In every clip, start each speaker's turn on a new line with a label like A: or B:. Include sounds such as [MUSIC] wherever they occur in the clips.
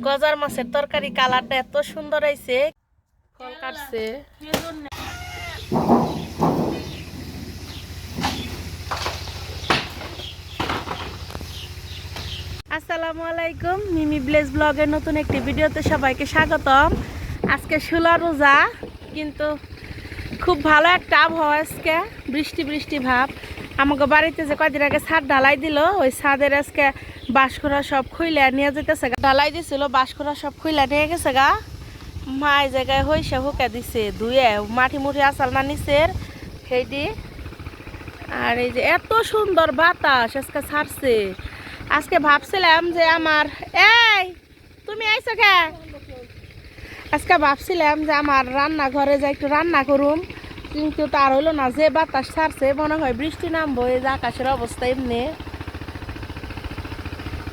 A: গজার মাছের তরকারি কালারটা এত সুন্দর হয়েছে। কাটছে। আসসালামু আলাইকুম, মিমি ব্লেজ ব্লগের নতুন একটি ভিডিওতে সবাইকে স্বাগতম। আজকে ষোলো রোজা, কিন্তু খুব ভালো একটা আবহাওয়া আজকে, বৃষ্টি বৃষ্টি ভাব। আমাকে বাড়িতে যে কয়দিন আগে ছাদ ঢালাই দিল, ওই ছাদের আজকে বাঁশখোরা সব খুইলে নিয়ে যেতেছে গা। ঢালাই দিছিল বাঁশখোরা সব খুইলে নিয়ে গেছে গা। মা জায়গায় হইসে হুকে দিছে, ধুয়ে মাটি মুঠি আসাল না নিচের সেইটি আর এই যে এত সুন্দর বাতাস আজকে ছাড়ছে। আজকে ভাবছিলাম যে আমার, এই, তুমি আইছো কে? আজকে ভাবছিলাম যে আমার রান্নাঘরে যে একটু রান্না করুম। কিন্তু তার হইল না, যে বাতাস ছাড়ছে, মনে হয় বৃষ্টি নামবো, এই যে আকাশের অবস্থা এমনি।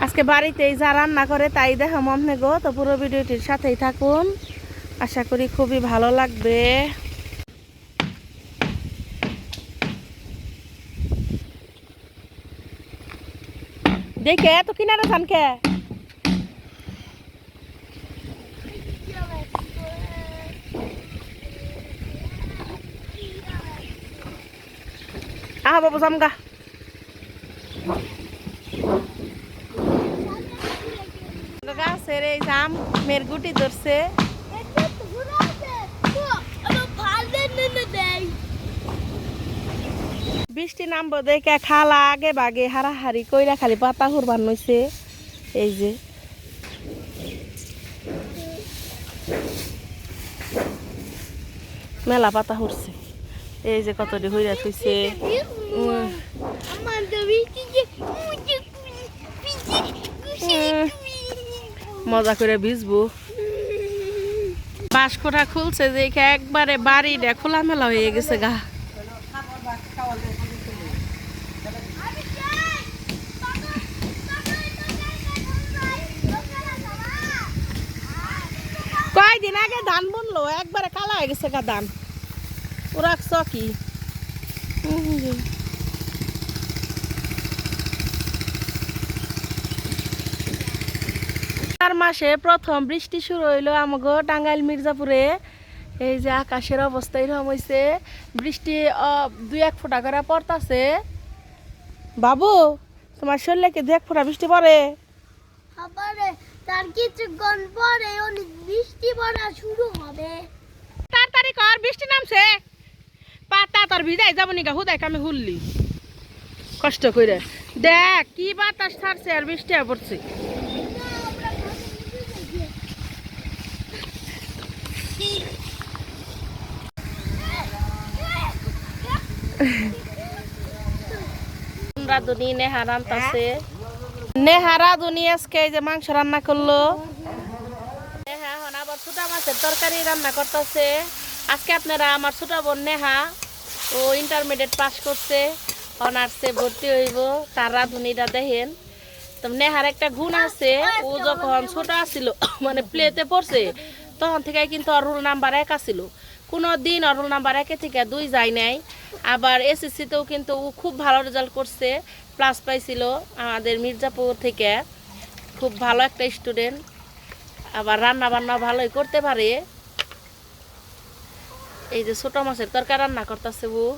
A: আজকে বাড়িতেই যা রান্না করে তাই দেখা মনে গো তো পুরো ভিডিওটির সাথেই থাকুন। আশা করি খুবই ভালো লাগবে। দেখে তো কিনারে থান কে আহা বাবু জামগা গাছের এই জাম মের গুটি ধরছে বৃষ্টি নামবো দেখে খালা আগে বাগে হারাহারি কইরা খালি পাতা হুরবান নইছে। এই যে। মেলা পাতা হুরছে। এই যে কতটি হইরা থইছে। মজা করে ভিজবো। বাঁশকোটা খুলছে যে একবারে বাড়িটা খোলা মেলা হয়ে গেছে গা। কয়দিন আগে ধান বুনলো? একবারে কালা হয়ে গেছে গা ধান। রাখছ কি? চার মাসে প্রথম বৃষ্টি শুরু হইল আমাগো টাঙ্গাইল মির্জাপুরে। এই যে আকাশের অবস্থা এরকম হয়েছে বৃষ্টি দুই এক ফোঁটা করে পড়তাছে। বাবু তোমার শরীরে কি দু এক ফোঁটা বৃষ্টি পড়ে?
B: তার কিছুক্ষণ পরে অনেক বৃষ্টি পড়া শুরু হবে।
A: তাড়াতাড়ি কর বৃষ্টি নামছে। পাতা তোর ভিজাই যাব নিকা হুদাই কামে হুললি। কষ্ট করে দেখ কি বাতাস ছাড়ছে আর বৃষ্টি পড়ছে। রাধুনি নেহা রান্তাছে নেহা রাধুনি আজকে যে মাংস রান্না করল। নেহা এখন আবার মাছের তরকারি রান্না করতেছে। আজকে আপনারা আমার ছোট বোন নেহা ও ইন্টারমিডিয়েট পাস করছে অনার্সে ভর্তি হইব, তার রাঁধুনিটা দেখেন। তো নেহার একটা গুণ আছে, ও যখন ছোট আছিল [COUGHS] মানে প্লেতে পড়ছে, তখন থেকে কিন্তু ওর রোল নাম্বার এক আছিল। কোনো দিন ওর রোল নাম্বার একে থেকে দুই যায় নাই। আবার এসএসসিতেও কিন্তু ও খুব ভালো রেজাল্ট করছে প্লাস পাইছিল আমাদের মির্জাপুর থেকে। খুব ভালো একটা স্টুডেন্ট আবার রান্না বান্না ভালোই করতে পারে। এই যে ছোট মাছের তরকারি রান্না করতেছে বউ।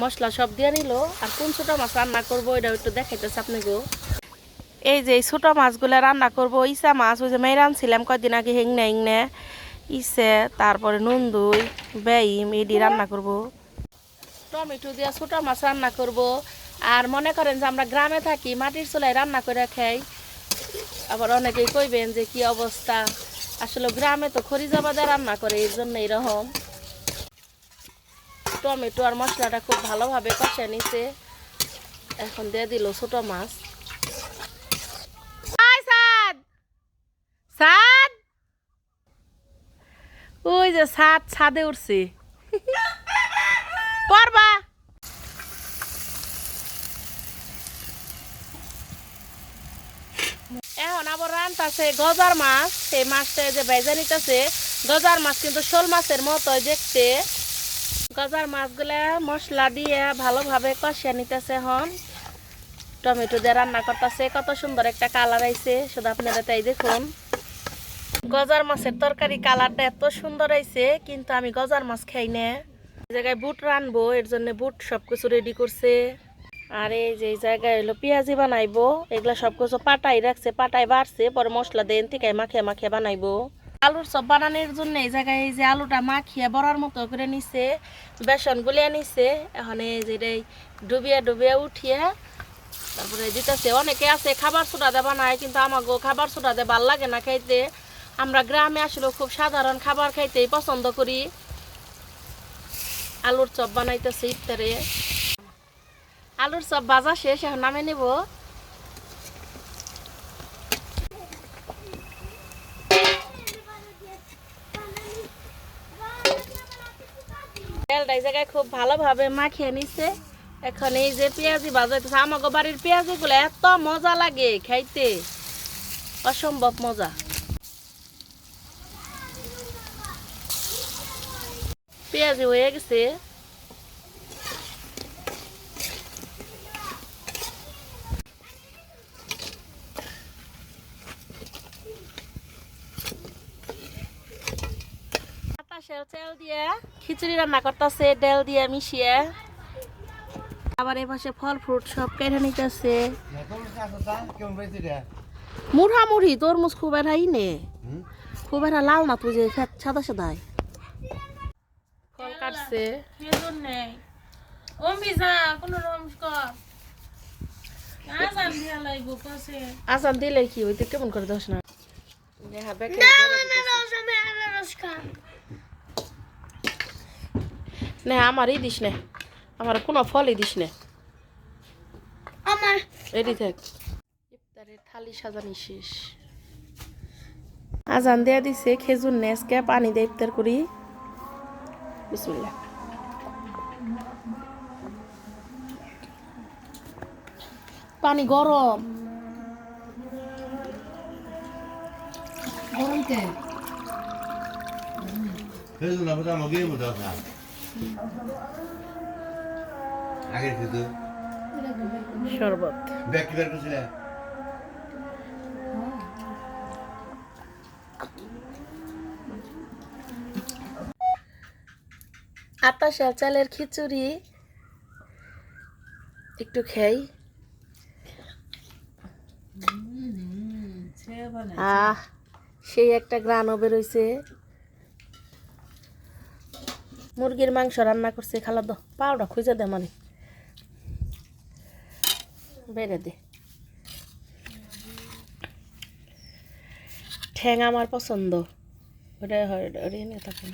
A: মশলা সব দিয়ে নিল। আর কোন ছোট মাছ রান্না করব, এটা একটু দেখাইতেছে আপনি গো এই যে ছোট মাছগুলো রান্না করব, ইসা মাছ ওই যে মেয়ে রানছিলাম কয়দিন আগে, হেংনে হেংনে। ইসে, তারপরে নুন্দুই, বেইম, এডি রান্না করব। টমেটো দিয়ে ছোট মাছ রান্না করব। আর মনে করেন যে আমরা গ্রামে থাকি, মাটির চুলায় রান্না করে খাই। আবার অনেকেই কইবেন যে কি অবস্থা। আসলে গ্রামে তো খরিজাবাদে রান্না করে এই জন্য এরকম। টমেটো আর মশলাটা খুব ভালোভাবে কষে নিছে। এখন দিয়ে দিল ছোট মাছ। সাদ। সাদ? ওই যে ছাদ ছাদে উঠছে। [LAUGHS] পড়বা। এখন আবার রান্তাছে গজার মাছ। সেই মাছটা যে ভেজে নিতেছে। গজার মাছ কিন্তু শোল মাছের মতো দেখতে। গজার মাছগুলা মশলা দিয়ে ভালোভাবে কষিয়ে নিতেছে এখন। টমেটো দিয়ে রান্না করতেছে, কত সুন্দর একটা কালার আইছে, শুধু আপনারা তাই দেখুন। গজার মাছের তরকারি কালারটা এত সুন্দর হয়েছে কিন্তু আমি গজার মাছ খাই না। জায়গায় বুট রানবো, এর জন্য বুট সব কিছু রেডি করছে। আর এই যে জায়গায় হলো পেঁয়াজি বানাইবো, এগুলা সব কিছু পাটাই রাখছে পাটাই বাড়ছে, পরে মশলা দেন থেকে মাখিয়ে মাখিয়ে বানাইবো। আলুর চপ বানানোর জন্য এই জায়গায় এই যে আলুটা মাখিয়ে বড়ার মতো করে নিছে, বেসন গুলিয়ে নিছে। এখন এই যে ডুবিয়ে ডুবিয়ে উঠিয়ে তারপরে দিতেছে। অনেকে আছে খাবার সোডা দিয়ে বানায়, কিন্তু আমাকে খাবার সোডা দিয়ে ভালো লাগে না খাইতে। আমরা গ্রামে আসলে খুব সাধারণ খাবার খাইতেই পছন্দ করি। আলুর চপ বানাইতেছে ইফতারে। আলুর চপ ভাজা শেষ, এখন নামে নেব। তেলটা জায়গায় খুব ভালোভাবে মাখিয়ে নিছে। এখন এই যে পেঁয়াজি বাজাইতেছে আমাকে বাড়ির পেঁয়াজিগুলো এত মজা লাগে খাইতে। অসম্ভব মজা। পেঁয়াজি হয়ে গেছে বাতাসের তেল দিয়ে খিচুড়ি রান্না করতেছে, ডাল দিয়ে মিশিয়ে। আবার এই পাশে ফল, ফ্রুট সব কেটে নিতেছে। মুড়া মুড়ি তরমুজ খুব এরাই নে খুব এরা লাল না তুই যে সাদা সাদাই। ফল কাটছে। আসান দিলে কি হইতে কেমন করে দোষ না? দেখা না আমারই দিস না। আমার কোনো ফলই দিস না।
B: আমার।
A: রেডি থাক। ইফতারের থালি সাজানি শেষ। আজান দেয়া দিছে খেজুর নেসকে পানি দিয়ে ইফতার করি। বিসমিল্লাহ। পানি গরম।
C: না বোধহয় আমাকে মতো খা আগে
A: শরবত
C: ব্যাগ কি বের করছিলে
A: আতাশা চালের খিচুড়ি একটু খাই আহ সেই একটা গ্রানও বেরোইছে মুরগির মাংস রান্না করছে খালা দো পাউডার খুঁজে দে মানে। বেড়ে দে। ঠ্যাং আমার পছন্দ। ওটা নিয়ে থাকুন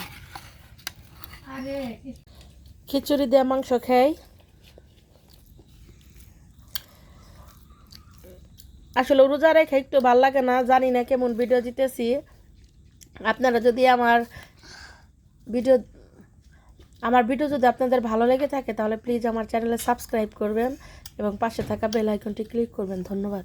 A: খিচুড়ি দিয়ে মাংস খাই। আসলে রোজারে খাই একটু ভালো লাগে না জানি না কেমন ভিডিও দিতেছি। আপনারা যদি আমার ভিডিও আমার ভিডিও যদি আপনাদের ভালো লেগে থাকে, তাহলে প্লিজ আমার চ্যানেলে সাবস্ক্রাইব করবেন এবং পাশে থাকা বেল আইকনটি ক্লিক করবেন। ধন্যবাদ।